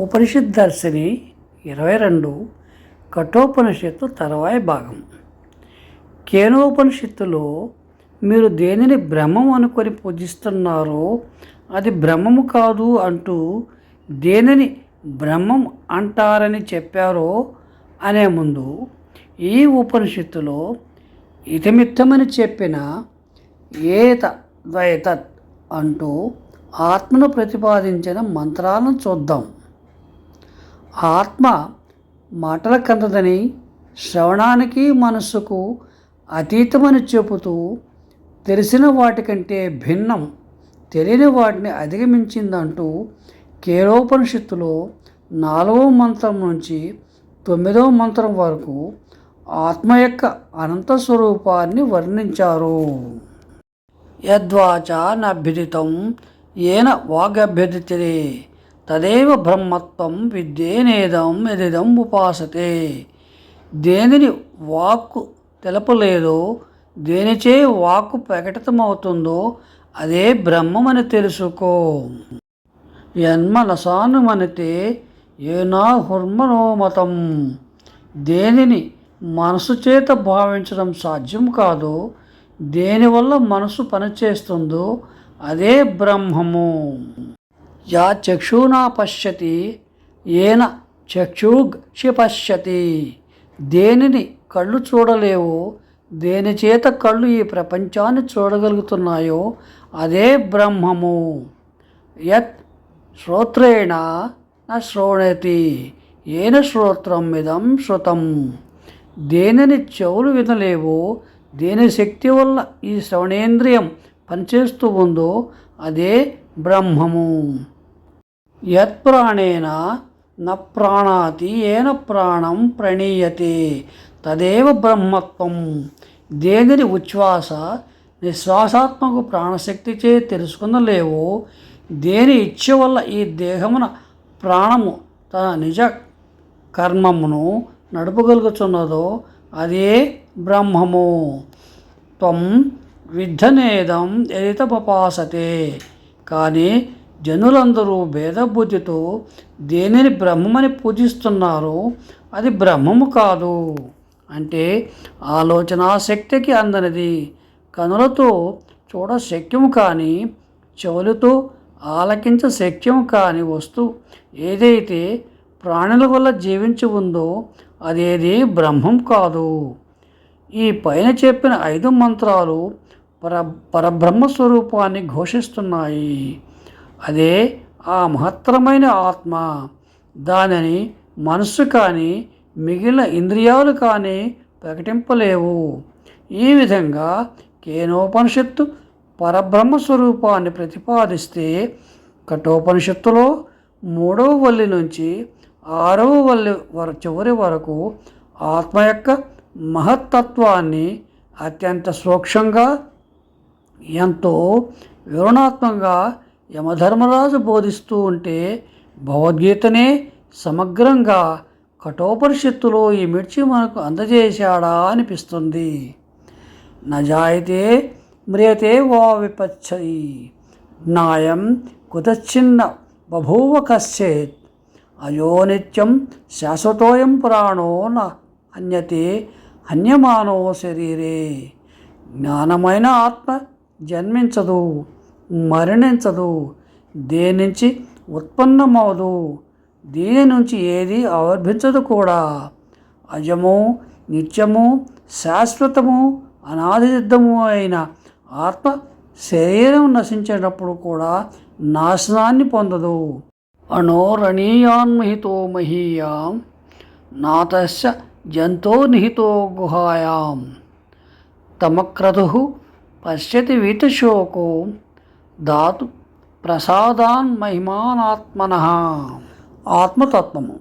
ఉపనిషత్ దర్శిని ఇరవై రెండు కఠోపనిషత్తు తర్వాయి భాగం. కేనోపనిషత్తులో మీరు దేనిని బ్రహ్మం అనుకొని పూజిస్తున్నారో అది బ్రహ్మము కాదు అంటూ దేనిని బ్రహ్మం అంటారని చెప్పారో అనే ముందు ఈ ఉపనిషత్తులో ఇతమిత్తమని చెప్పిన ఏత ద్వైతత్ అంటూ ఆత్మను ప్రతిపాదించిన మంత్రాలను చూద్దాం. ఆత్మ మాటల కందదని శ్రవణానికి మనస్సుకు అతీతమని చెబుతూ తెలిసిన వాటికంటే భిన్నం తెలియని వాటిని అధిగమించిందంటూ కేరోపనిషత్తులో నాలుగవ మంత్రం నుంచి తొమ్మిదవ మంత్రం వరకు ఆత్మ యొక్క అనంత స్వరూపాన్ని వర్ణించారు. యద్వాచ నభ్యుదితం ఏన వాగభ్యుదితే తదేవ బ్రహ్మత్వం విద్యేనేదం ఎదిదం ఉపాసతే. దేనిని వాక్కు తెలపలేదో దేనిచే వాక్కు ప్రకటితమవుతుందో అదే బ్రహ్మమని తెలుసుకో. యన్మనసానుమనితే ఏనా హుర్మనోమతం. దేనిని మనసు చేత భావించడం సాధ్యం కాదో దేనివల్ల మనసు పనిచేస్తుందో అదే బ్రహ్మము. యా చక్షునా పశ్యతి ఏన చక్షుక్షి పశ్యతి దేనిని కళ్ళు చూడలేవో దేని చేత కళ్ళు ఈ ప్రపంచాన్ని చూడగలుగుతున్నాయో అదే బ్రహ్మము. యత్ శ్రోత్రేణ న శ్రోణతి ఏన శ్రోత్రం ఇదం శృతం దేనిని చెవులు వినలేవో దేని శక్తి వల్ల ఈ శ్రవణేంద్రియం పనిచేస్తూ ఉందో అదే బ్రహ్మము. యత్ ప్రాణేన న ప్రాణాతి ఏన ప్రాణం ప్రణీయతే తదేవ బ్రహ్మత్వం. దేనిని ఉచ్ఛ్వాస నిశ్వాసాత్మక ప్రాణశక్తిచే తెలుసుకునలేవో దేని ఇచ్చ వల్ల ఈ దేహమున ప్రాణము తన నిజ కర్మమును నడుపగలుగుతున్నదో అదే బ్రహ్మము. త్వం విద్ధనేదం ఎదితపపాసతే కానీ జనులందరూ భేదబుద్ధితో దేనిని బ్రహ్మమని పూజిస్తున్నారో అది బ్రహ్మము కాదు. అంటే ఆలోచనా శక్తికి అందనిది. కనులతో చూడ శక్యము కానీ చెవులతో ఆలకించ శక్యం కాని వస్తువు ఏదైతే ప్రాణుల వల్ల జీవించి ఉందో అదేది బ్రహ్మం కాదు. ఈ పైన చెప్పిన ఐదు మంత్రాలు పర పరబ్రహ్మ స్వరూపాన్ని ఘోషిస్తున్నాయి. అదే ఆ మహత్తరమైన ఆత్మ. దానిని మనస్సు కానీ మిగిలిన ఇంద్రియాలు కానీ ప్రకటింపలేవు. ఈ విధంగా కేనోపనిషత్తు పరబ్రహ్మ స్వరూపాన్ని ప్రతిపాదిస్తే కఠోపనిషత్తులో మూడవ వల్లి నుంచి ఆరవ వల్లి వర చివరి వరకు ఆత్మ యొక్క మహత్తత్వాన్ని అత్యంత సూక్ష్మంగా ఎంతో వివరణాత్మకంగా యమధర్మరాజు బోధిస్తూ ఉంటే భగవద్గీతనే సమగ్రంగా కఠోపనిషత్తులో ఈ మిర్చి మనకు అందజేశాడా అనిపిస్తుంది. నజాయితే మ్రియతే వా విపచ్చయి జ్ఞాయం కుతచ్చిన్న బభూవ కశ్చేత్. అయో నిత్యం శాశ్వతోయం పురాణో న అన్యతే హన్యమానో శరీరే. జ్ఞానమైన ఆత్మ జన్మించదు మరణించదు దేని నుంచి ఉత్పన్నమవదు దీని నుంచి ఏది ఆవిర్భించదు కూడా. అజము నిత్యము శాశ్వతము అనాది అయిన ఆత్మ శరీరం నశించేటప్పుడు కూడా నాశనాన్ని పొందదు. అణోరణీయాన్మహితో మహీయాం నాతస్య జంతో నిహితో గుహాయాం. తమక్రతు పశ్యతి వీతశోకో ధాతు ప్రసాదాన్ మహిమానాత్మన. ఆత్మతత్వము.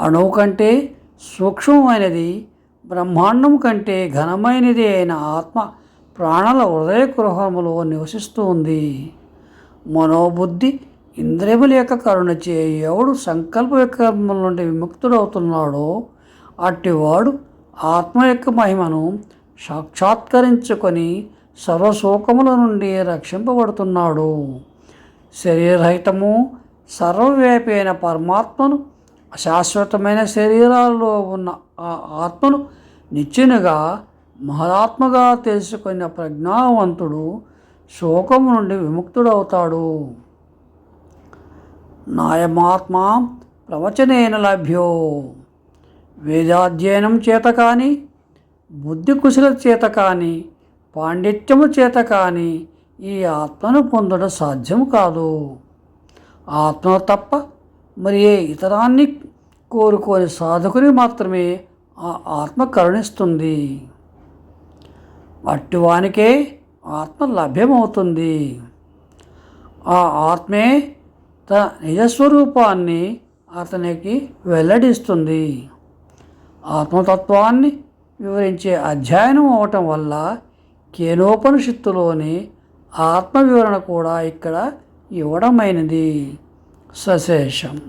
అణువు కంటే సూక్ష్మమైనది బ్రహ్మాండం కంటే ఘనమైనది అయిన ఆత్మ ప్రాణుల హృదయ గృహములో నివసిస్తూ ఉంది. మనోబుద్ధి ఇంద్రియముల యొక్క కరుణచే ఎవడు సంకల్ప వికర్మల నుండి విముక్తుడవుతున్నాడో అట్టివాడు ఆత్మ యొక్క మహిమను సాక్షాత్కరించుకొని సర్వశోకముల నుండి రక్షింపబడుతున్నాడు. శరీరహితము సర్వవ్యాపి అయిన పరమాత్మను అశాశ్వతమైన శరీరాల్లో ఉన్న ఆ ఆత్మను నిచ్చెనుగా మహాత్మగా తెలుసుకున్న ప్రజ్ఞావంతుడు శోకము నుండి విముక్తుడవుతాడు. నాయమాత్మ ప్రవచనేన లభ్యో. వేదాధ్యయనం చేత కానీ బుద్ధి కుశల చేత కానీ పాండిత్యము చేత కానీ ఈ ఆత్మను పొందడం సాధ్యం కాదు. ఆత్మ తప్ప మరి ఏ ఇతరాన్ని కోరుకోని సాధకుని మాత్రమే ఆ ఆత్మ కరుణిస్తుంది. అట్టివానికే ఆత్మ లభ్యమవుతుంది. ఆ ఆత్మే తన నిజస్వరూపాన్ని అతనికి వెల్లడిస్తుంది. ఆత్మతత్వాన్ని వివరించే అధ్యయనం అవటం వల్ల కేనోపనిషత్తులోని ఆత్మవివరణ కూడా ఇక్కడ ఇవ్వడమైనది. సశేషం.